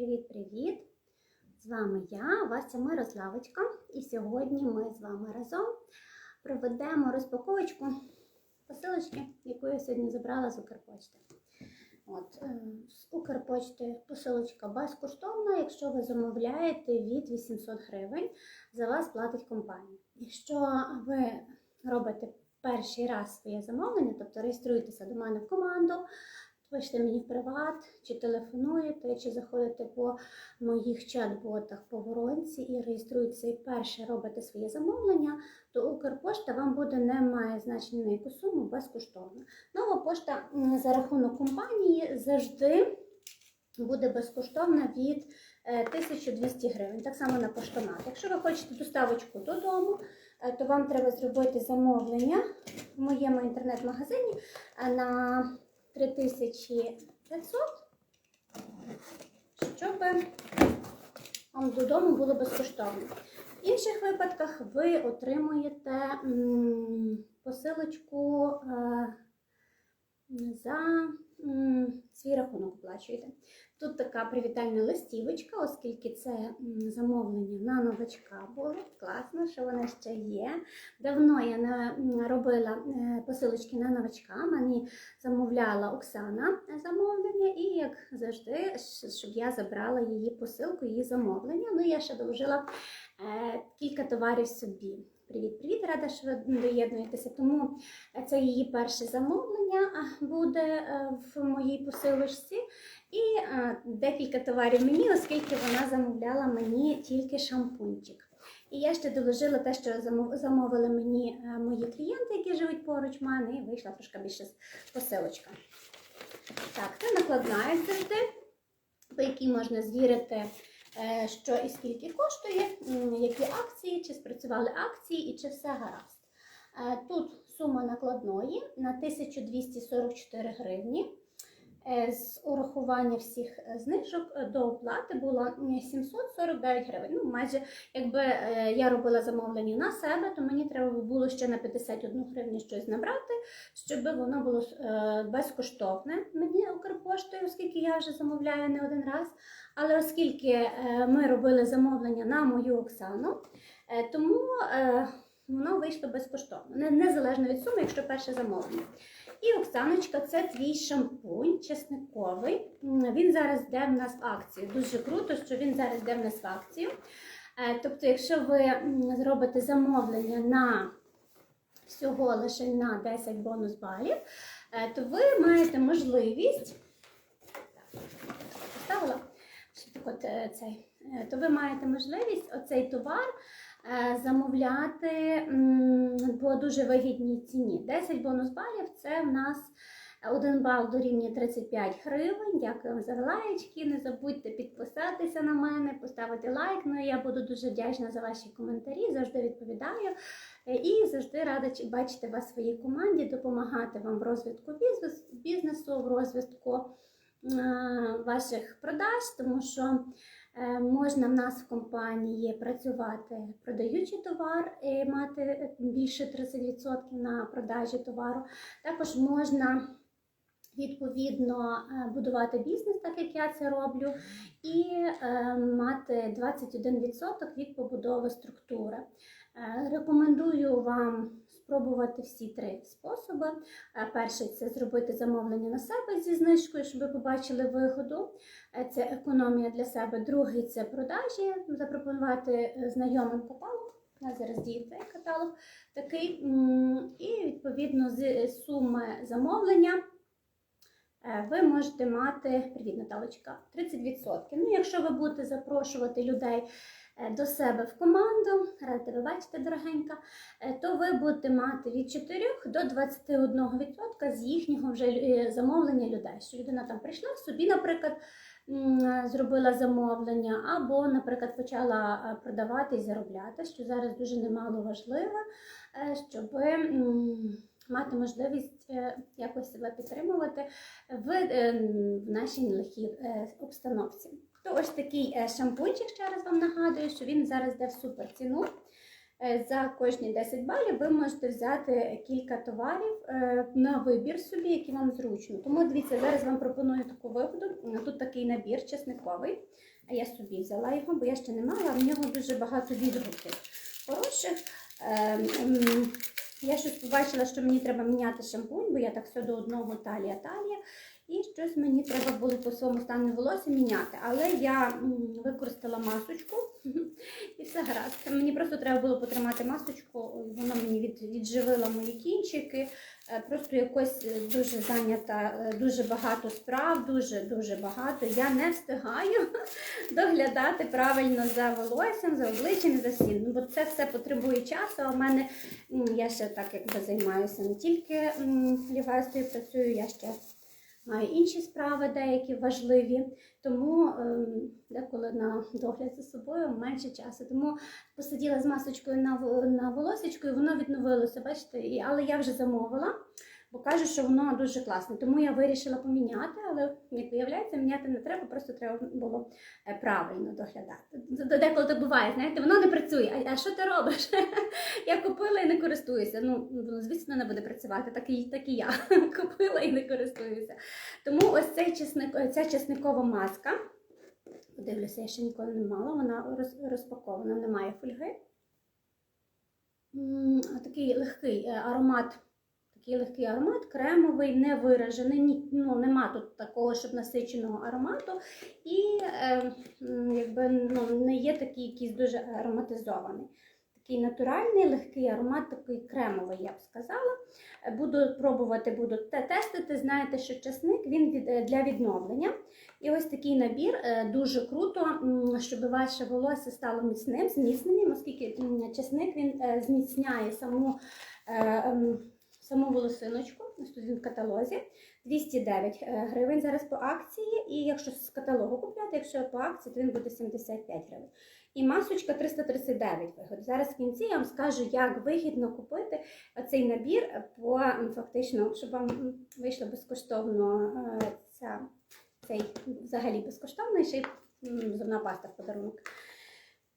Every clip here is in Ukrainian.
Привіт-привіт! З вами я, Вася Мирославочка, і сьогодні ми з вами разом проведемо розпаковочку посилочки, яку я сьогодні забрала з Укрпочти. От, е, з Укрпочти посилочка безкоштовна, якщо ви замовляєте від 800 гривень, за вас платить компанія. Якщо ви робите перший раз своє замовлення, тобто реєструєтеся до мене в команду, пишете мені в приват, чи телефонуєте, чи заходите по моїх чат-ботах по воронці і реєструєтеся і перше робите своє замовлення, то Укрпошта вам буде не має значення на яку суму безкоштовно. Нова пошта за рахунок компанії завжди буде безкоштовна від е, 1200 гривень, так само на поштомат. Якщо ви хочете доставочку додому, е, то вам треба зробити замовлення в моєму інтернет-магазині е, на 3500, щоб вам додому було безкоштовно. В інших випадках ви отримуєте посилочку е, за свій рахунок оплачуєте. Тут така привітальна листівочка, оскільки це замовлення на новачка було. Класно, що вона ще є. Давно я м, робила е, посилочки на новачка. Мені замовляла Оксана замовлення, і як завжди, щоб я забрала її посилку, її замовлення. Ну, я ще доложила е, кілька товарів собі. Привіт, привіт, рада, що ви доєднуєтеся. Тому це її перше замовлення а, буде е, в моїй посилочці. І е, декілька товарів мені, оскільки вона замовляла мені тільки шампунчик. І я ще доложила те, що замовили мені е, мої клієнти, які живуть поруч мене, і вийшла трошки більше посилочка. Так, це накладна як завжди, по якій можна звірити, що і скільки коштує, які акції, чи спрацювали акції і чи все гаразд. Е, Тут сума накладної на 1244 гривні. Е, З урахування всіх е, знижок до оплати було 749 гривень. Ну, майже якби я робила замовлення на себе, то мені треба було ще на 51 гривню щось набрати, щоб воно було безкоштовне мені Укрпоштою, оскільки я вже замовляю не один раз. Але оскільки ми робили замовлення на мою Оксану, тому воно вийшло безкоштовно, незалежно від суми, якщо перше замовлення. І Оксаночка, це твій шампунь чесниковий. Він зараз йде в нас в акцію. Дуже круто, що він зараз йде в нас в акцію. Е, Тобто, якщо ви зробите замовлення на всього лише на 10 бонус балів, е, то ви маєте можливість. Так, от е, цей? То ви маєте можливість оцей товар замовляти по дуже вигідній ціні. 10 бонус балів це в нас один бал дорівнює 35 гривень. Дякую вам за лайочки. Не забудьте підписатися на мене, поставити лайк. Ну і я буду дуже вдячна за ваші коментарі, завжди відповідаю. Е, І завжди рада чи- бачити вас в своїй команді, допомагати вам в розвитку бізнесу, в розвитку е, ваших продаж, тому що Е, Можна в нас в компанії працювати продаючи товар і мати е, більше 30% на продажі товару. Також можна відповідно е, будувати бізнес, так як я це роблю, і е, мати 21% від побудови структури. Е, Рекомендую вам спробувати всі три способи. Е, Перший це зробити замовлення на себе зі знижкою, щоб ви побачили вигоду. Е, Це економія для себе. Другий це продажі, запропонувати е, знайомим каталог. У зараз діє цей каталог такий. І відповідно з суми замовлення ви можете мати привіт, Наталочка, 30%. Ну, якщо ви будете запрошувати людей до себе в команду, рада тебе бачити, дорогенька, е, то ви будете мати від 4 до 21% з їхнього вже е, замовлення людей. Що людина там прийшла собі, наприклад, зробила замовлення, або, наприклад, почала е, продавати і заробляти, що зараз дуже немало важливо, е, щоб мати можливість е, якось себе підтримувати в, е, нашій нелегкій е, обстановці. То ось такий е, шампунчик, ще раз вам нагадую, що він зараз йде в супер ціну. Е, За кожні 10 балів ви можете взяти кілька товарів е, на вибір собі, які вам зручно. Тому дивіться, зараз вам пропоную таку вигоду. Тут такий набір чесниковий. А я собі взяла його, бо я ще не мала, в нього дуже багато відгуків хороших. Я щось побачила, що мені треба міняти шампунь, бо я так все до одного талія талія. І щось мені треба було по своєму стану волосся міняти. Але я використала масочку і все гаразд. Мені просто треба було потримати масочку, вона мені від, відживила мої кінчики. Е, Просто якось е, дуже зайнята, е, дуже багато справ, дуже дуже багато. Я не встигаю доглядати правильно за волоссям, за обличчям за всім. Ну, Бо це все потребує часу. А в мене я ще так якби займаюся не тільки м, працюю, я ще інші справи, деякі важливі. Тому ем, деколи на догляд за собою менше часу. Тому посиділа з масочкою на, на волосечку і воно відновилося. Бачите, але я вже замовила. Бо кажуть, що воно дуже класне. Тому я вирішила поміняти, але як виявляється, міняти не треба, просто треба було е, правильно доглядати. Деколи так буває, знаєте, воно не працює. А, що ти робиш? Я купила і не користуюся. Ну, воно, звісно, не буде працювати, так і, так і я купила і не користуюся. Тому ось цей чесник, ця чесникова маска. Подивлюся, я ще ніколи не мала, вона роз- розпакована, немає фольги. Такий легкий е, аромат. Такий легкий аромат, кремовий, не виражений, ну, нема тут такого, щоб насиченого аромату. І е, якби, ну, не є такий якийсь дуже ароматизований. Такий натуральний, легкий аромат, такий кремовий, я б сказала. Буду пробувати, буду тестити. Знаєте, що часник він е, для відновлення. І ось такий набір е, дуже круто, щоб ваше волосся стало міцним, зміцненим, оскільки часник він е, зміцняє саму. Саму волосиночку, ось в каталозі. 209 е, гривень зараз по акції, і якщо з каталогу купляти, якщо по акції, то він буде 75 гривень. І масочка 339 вигод. Зараз в кінці я вам скажу, як вигідно купити цей набір по фактично, щоб вам вийшло безкоштовно е, ця, цей взагалі безкоштовний ще й зубна паста в подарунок.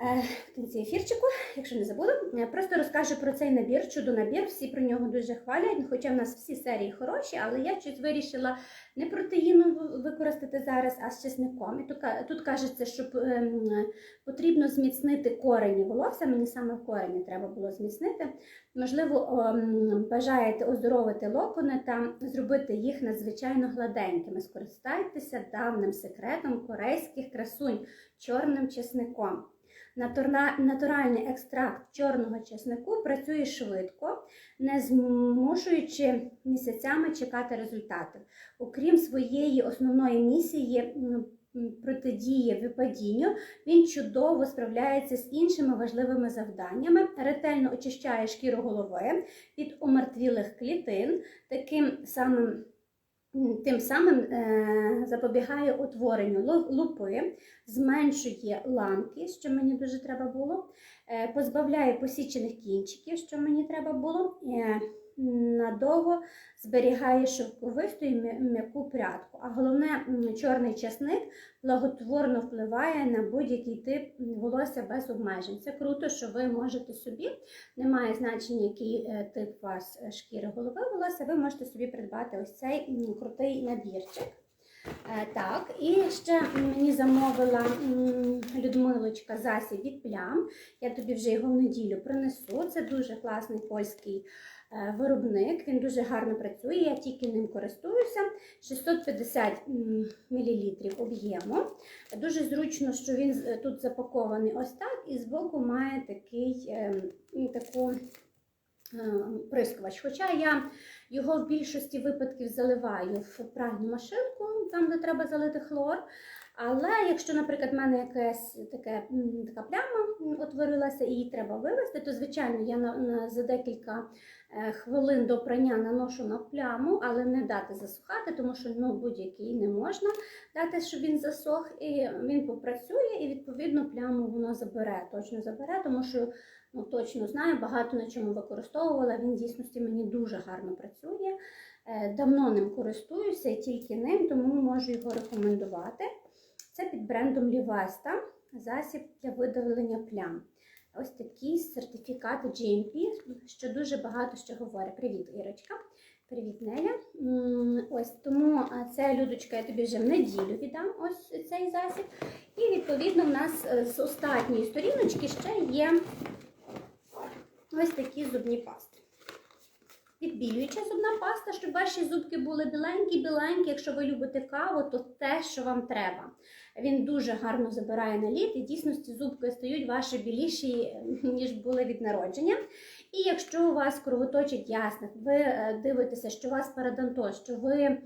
Е, В кінці ефірчику, якщо не забуду, просто розкажу про цей набір, чудо-набір. Всі про нього дуже хвалять, хоча в нас всі серії хороші, але я щось вирішила не протеїну використати зараз, а з чесником. І тут, тут кажеться, що ем, потрібно зміцнити корені волосся. Мені саме корені треба було зміцнити. Можливо, ем, бажаєте оздоровити локони та зробити їх надзвичайно гладенькими. Скористайтеся давним секретом корейських красунь чорним чесником. Натуральний екстракт чорного чеснику працює швидко, не змушуючи місяцями чекати результатів. Окрім своєї основної місії протидії випадінню, він чудово справляється з іншими важливими завданнями, ретельно очищає шкіру голови від умертвілих клітин, таким самим. Тим самим е, запобігає утворенню лу- лупи, зменшує ламки, що мені дуже треба було, е, позбавляє посічених кінчиків, що мені треба було, е, надовго зберігає шовковисту і м'яку прядку. А головне, чорний часник благотворно впливає на будь-який тип волосся без обмежень. Це круто, що ви можете собі, немає значення, який е, тип у вас шкіри голови волосся, ви можете собі придбати ось цей крутий набірчик. Е, Так, і ще мені замовила Людмилочка засіб від плям. Я тобі вже його в неділю принесу. Це дуже класний польський е, виробник. Він дуже гарно працює. Я тільки ним користуюся. 650 мл об'єму. Дуже зручно, що він тут запакований ось так, і збоку має такий ем, таку е, прискувач. Хоча я його в більшості випадків заливаю в пральну машинку, там, де треба залити хлор. Але якщо, наприклад, в мене якась таке, така пляма утворилася і її треба вивести, то звичайно я на, на, за декілька хвилин до прання наношу на пляму, але не дати засухати, тому що ну, будь-який не можна дати, щоб він засох, і він попрацює, і відповідно пляму воно забере, точно забере, тому що ну, точно знаю, багато на чому використовувала. Він дійсності мені дуже гарно працює. Е, Давно ним користуюся тільки ним, тому можу його рекомендувати. Це під брендом Лівеста засіб для видавлення плям. Ось такий сертифікат GMP, що дуже багато що говорить. Привіт, Ірочка. Привіт, Неля. Ось тому це Людочка, я тобі вже в неділю віддам ось цей засіб. І відповідно в нас е, з останньої сторіночки ще є ось такі зубні пасти. Відбілююча зубна паста, щоб ваші зубки були біленькі-біленькі. Якщо ви любите каву, то те, що вам треба. Він дуже гарно забирає наліт, і дійсності зубки стають ваші біліші, ніж були від народження. І якщо у вас кровоточить ясних, ви е, дивитеся, що у вас парадонтоз, що ви,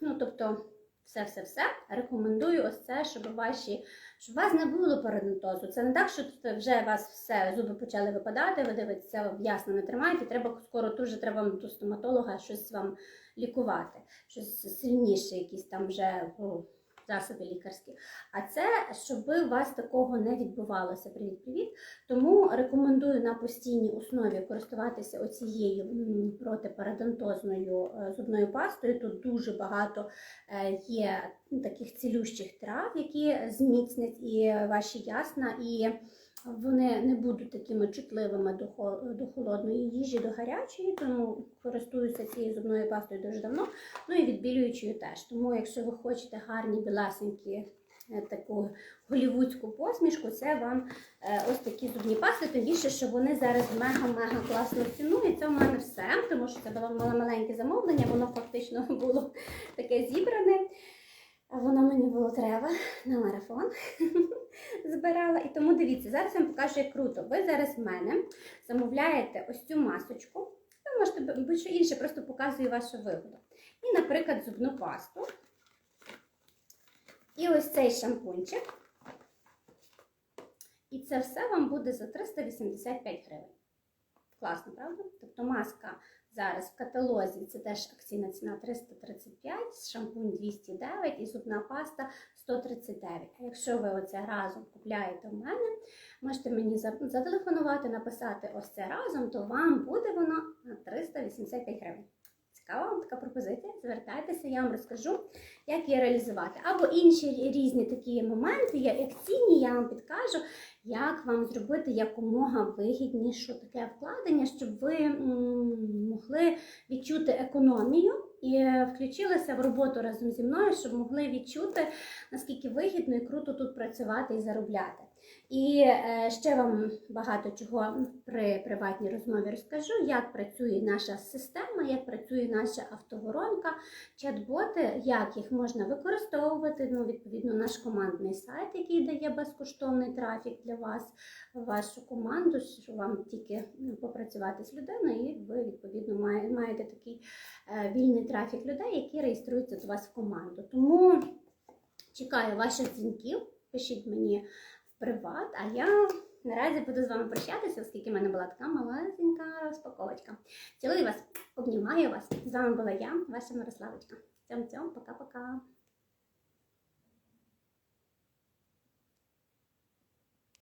ну тобто, все-все-все, рекомендую ось це, щоб ваші, щоб у вас не було парадонтозу. Це не так, що вже у вас все, зуби почали випадати, ви дивитеся, ясно не тримаєте, треба скоро дуже треба до стоматолога щось вам лікувати, щось сильніше, якісь там вже ну, засоби лікарські. А це, щоб у вас такого не відбувалося. Привіт-привіт. Тому рекомендую на постійній основі користуватися оцією протипарадонтозною е, зубною пастою. Тут дуже багато е, є таких цілющих трав, які зміцнять і ваші ясна, і вони не будуть такими чутливими до хо- до холодної їжі, до гарячої, тому користуюся цією зубною пастою дуже давно. Ну і відбілюючою теж. Тому, якщо ви хочете гарні білесенькі е, таку голівудську посмішку, це вам е, ось такі зубні пасти, тим більше, що вони зараз мега-мега класно цінують. Це в мене все, тому що це було мал- маленьке замовлення, воно фактично було таке зібране. Воно мені було треба на марафон. Збирала. І тому дивіться, зараз я вам покажу, як круто. Ви зараз в мене замовляєте ось цю масочку. Ви можете будь-що інше, просто показую вашу вигоду. І, наприклад, зубну пасту. І ось цей шампунчик. І це все вам буде за 385 гривень. Класно, правда? Тобто маска зараз в каталозі це теж акційна ціна 335, шампунь 209 і зубна паста 139. А якщо ви оце разом купляєте в мене, можете мені зателефонувати, написати ось це разом, то вам буде воно на 385 гривень. Цікава вам така пропозиція? Звертайтеся, я вам розкажу, як її реалізувати. Або інші різні такі моменти, як цінні, я вам підкажу, як вам зробити якомога вигідніше таке вкладення, щоб ви могли відчути економію і е, включилися в роботу разом зі мною, щоб могли відчути, наскільки вигідно і круто тут працювати і заробляти. І е, ще вам багато чого при приватній розмові розкажу, як працює наша система, як працює наша автоворонка, чат-боти, як їх можна використовувати. Ну, відповідно, наш командний сайт, який дає безкоштовний трафік для вас, вашу команду, що вам тільки ну, попрацювати з людиною, і ви відповідно має- маєте такий е, вільний трафік людей, які реєструються до вас в команду. Тому чекаю ваших дзвінків, пишіть мені приват, а я наразі буду з вами прощатися, оскільки в мене була така малесенька розпаковочка. Цілую вас, обнімаю вас. З вами була я, ваша Мирославочка. Цьом-цьом, пока-пока.